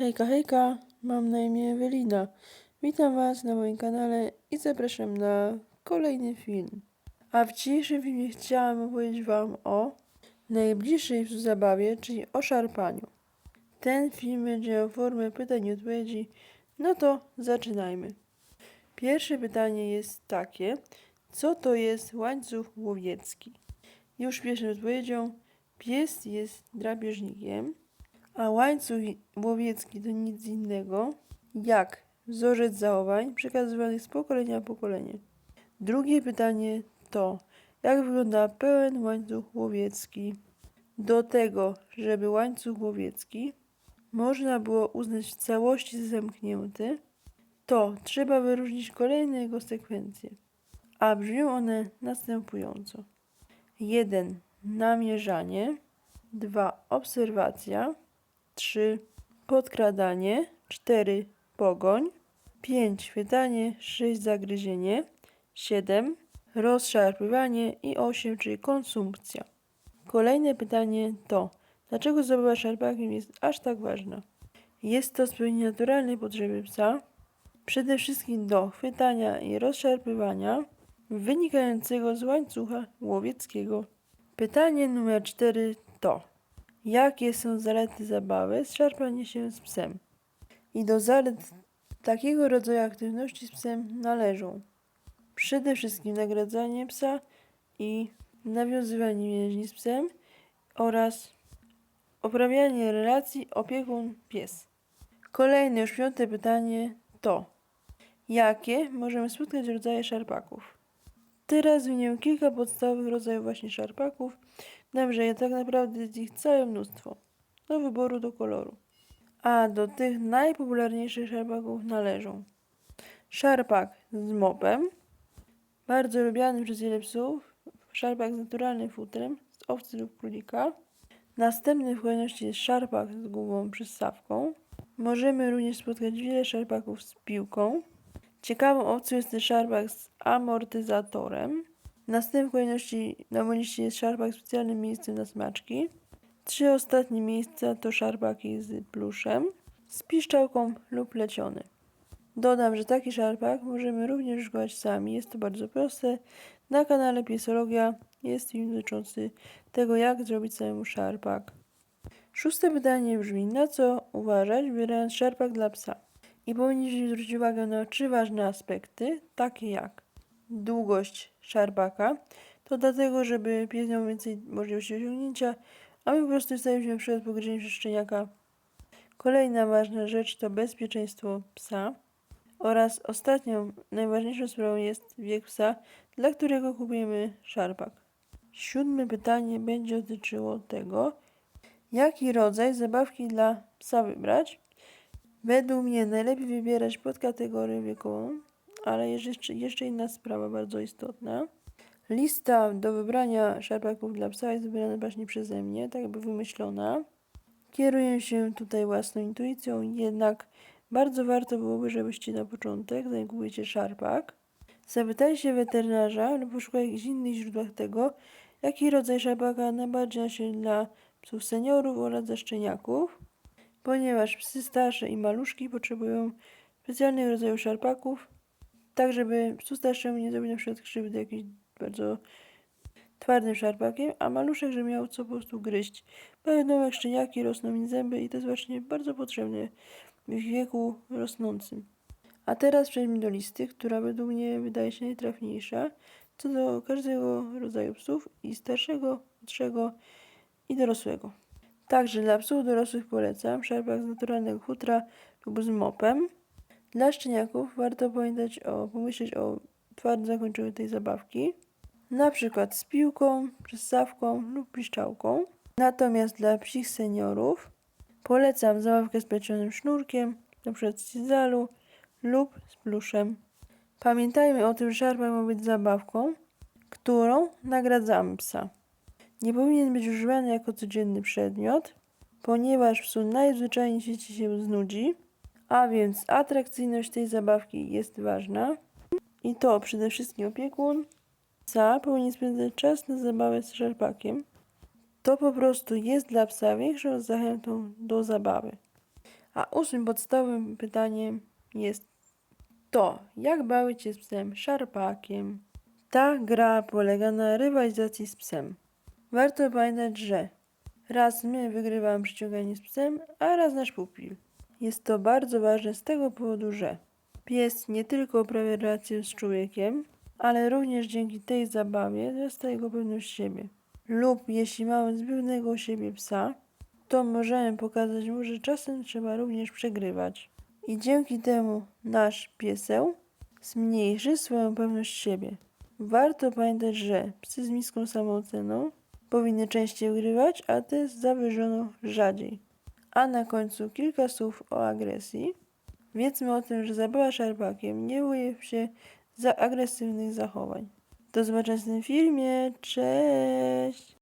Hejka, hejka, mam na imię Ewelina. Witam Was na moim kanale i zapraszam na kolejny film. A w dzisiejszym filmie chciałam opowiedzieć Wam o najbliższej zabawie, czyli o szarpaniu. Ten film będzie o formie pytań i odpowiedzi, no to zaczynajmy. Pierwsze pytanie jest takie, co to jest łańcuch łowiecki? Już pierwszą odpowiedzią, pies jest drapieżnikiem, a łańcuch łowiecki to nic innego jak wzorzec zachowań przekazywanych z pokolenia na pokolenie. Drugie pytanie to, jak wygląda pełen łańcuch łowiecki? Do tego, żeby łańcuch łowiecki można było uznać w całości za zamknięty, to trzeba wyróżnić kolejne jego sekwencje, a brzmią one następująco. 1. Namierzanie 2. Obserwacja 3. Podkradanie 4. Pogoń 5. Chwytanie 6. Zagryzienie 7. Rozszarpywanie i 8. Czyli konsumpcja. Kolejne pytanie to, dlaczego zabawa szarpakiem jest aż tak ważna? Jest to spełnienie naturalnej potrzeby psa, przede wszystkim do chwytania i rozszarpywania wynikającego z łańcucha łowieckiego. Pytanie numer 4 to, jakie są zalety zabawy z szarpaniem się z psem? I do zalet takiego rodzaju aktywności z psem należą przede wszystkim nagradzanie psa i nawiązywanie więzi z psem oraz uprawianie relacji opiekun-pies. Kolejne, już piąte pytanie to jakie możemy spotkać rodzaje szarpaków? Teraz wymienię kilka podstawowych rodzajów właśnie szarpaków, dam, że tak naprawdę jest ich całe mnóstwo, do wyboru do koloru. A do tych najpopularniejszych szarpaków należą szarpak z mopem, bardzo lubiany przez wiele psów, szarpak z naturalnym futrem, z owcy lub królika. Następny w kolejności jest szarpak z głową przystawką. Możemy również spotkać wiele szarpaków z piłką. Ciekawą opcją jest też szarpak z amortyzatorem. Następnie w kolejności na mojej liście jest szarpak z specjalnym miejscem na smaczki. Trzy ostatnie miejsca to szarpaki z pluszem, z piszczałką lub pleciony. Dodam, że taki szarpak możemy również szukać sami. Jest to bardzo proste. Na kanale Piesologia jest film dotyczący tego, jak zrobić samemu szarpak. Szóste pytanie brzmi, na co uważać, wybierając szarpak dla psa? I powinniśmy zwrócić uwagę na trzy ważne aspekty, takie jak długość szarpaka, to dlatego, żeby pies miał więcej możliwości osiągnięcia, a my po prostu jesteśmy przed pogryzieniem przez szczeniaka. Kolejna ważna rzecz to bezpieczeństwo psa. Oraz ostatnią, najważniejszą sprawą jest wiek psa, dla którego kupujemy szarpak. Siódme pytanie będzie dotyczyło tego, jaki rodzaj zabawki dla psa wybrać. Według mnie najlepiej wybierać pod kategorię wiekową, ale jeszcze, jeszcze inna sprawa bardzo istotna. Lista do wybrania szarpaków dla psa jest wybrana właśnie przeze mnie, tak jakby wymyślona. Kieruję się tutaj własną intuicją, jednak bardzo warto byłoby, żebyście na początek, zanim kupujecie szarpak, zapytajcie weterynarza lub poszukaj jakichś innych źródłach tego, jaki rodzaj szarpaka najbardziej się dla psów seniorów oraz dla szczeniaków, ponieważ psy starsze i maluszki potrzebują specjalnych rodzajów szarpaków, tak żeby psu starszemu nie zrobić na przykład krzywdy jakimś bardzo twardym szarpakiem, a maluszek, żeby miał co po prostu gryźć. Bo wiadomo, jak szczeniaki rosną im zęby i to jest właśnie bardzo potrzebne w wieku rosnącym. A teraz przejdźmy do listy, która według mnie wydaje się najtrafniejsza co do każdego rodzaju psów i starszego, młodszego i dorosłego. Także dla psów dorosłych polecam szarpak z naturalnego futra lub z mopem. Dla szczeniaków warto pamiętać o, pomyśleć o twardym zakończeniu tej zabawki, na przykład z piłką, przystawką lub piszczałką. Natomiast dla psich seniorów Polecam zabawkę z plecionym sznurkiem, np. z cizalu lub z pluszem. Pamiętajmy o tym, że szarpak ma być zabawką, którą nagradzamy psa. Nie powinien być używany jako codzienny przedmiot, ponieważ psu najzwyczajniej w się znudzi, a więc atrakcyjność tej zabawki jest ważna. I to przede wszystkim opiekun psa powinien spędzać czas na zabawę z szarpakiem, to po prostu jest dla psa większą zachętą do zabawy. A ósmym podstawowym pytaniem jest to, jak bawić się z psem szarpakiem. Ta gra polega na rywalizacji z psem. Warto pamiętać, że raz my wygrywamy przyciąganie z psem, a raz nasz pupil. Jest to bardzo ważne z tego powodu, że pies nie tylko uprawia relacje z człowiekiem, ale również dzięki tej zabawie wzrasta jego pewność siebie. Lub jeśli mamy zbywnego u siebie psa, to możemy pokazać mu, że czasem trzeba również przegrywać. I dzięki temu nasz pieseł zmniejszy swoją pewność siebie. Warto pamiętać, że psy z niską samooceną powinny częściej wygrywać, a te z zawyżoną rzadziej. A na końcu kilka słów o agresji. Wiedzmy o tym, że zabawa szarpakiem nie boi się za agresywnych zachowań. Do zobaczenia w tym filmie. Cześć!